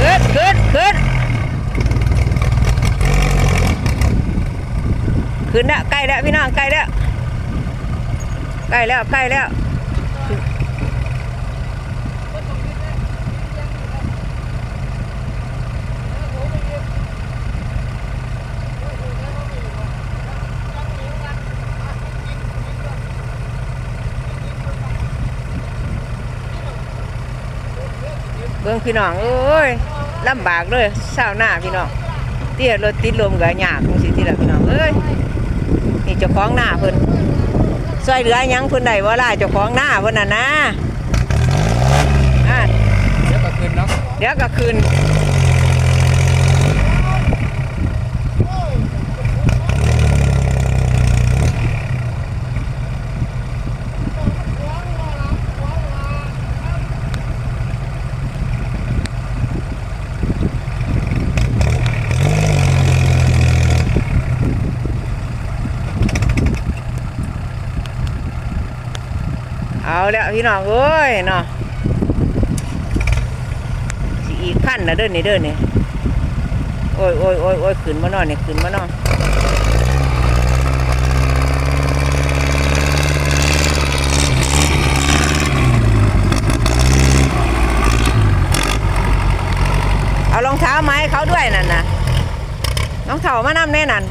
ขึ้นขึ้นขึ้นขึ้นแล้วใกล้แล้วพี่น้องใกล้แล้วใกล้แล้วใกล้แล้ว บิ่งพี่น้องเอ้ยลำบากเลยเศร้าวหน้าพี่น้องเตี้ยรถติดลมก็ยากจังซี่ทีละพี่น้องเอ้ยนี่เจ้าของหน้าเพิ่นซอยเหลือหยังเพิ่นได้บ่ล่ะเจ้าของหน้าเพิ่นน่ะนะอะเดี๋ยวก็คืนเนาะเดี๋ยวก็คืน เอาแล้วพี่น้องเอ้ยเนาะสิอีกขั้นนะเด้อนี่เด้อนี่โอ้ยโอ้ยโอ้ยโอ้ยขึ้นมานอนนี่ขึ้นมานอนเอารองเท้ามาให้เขาด้วยนั่นนะรองเท้ามานำแน่นั่น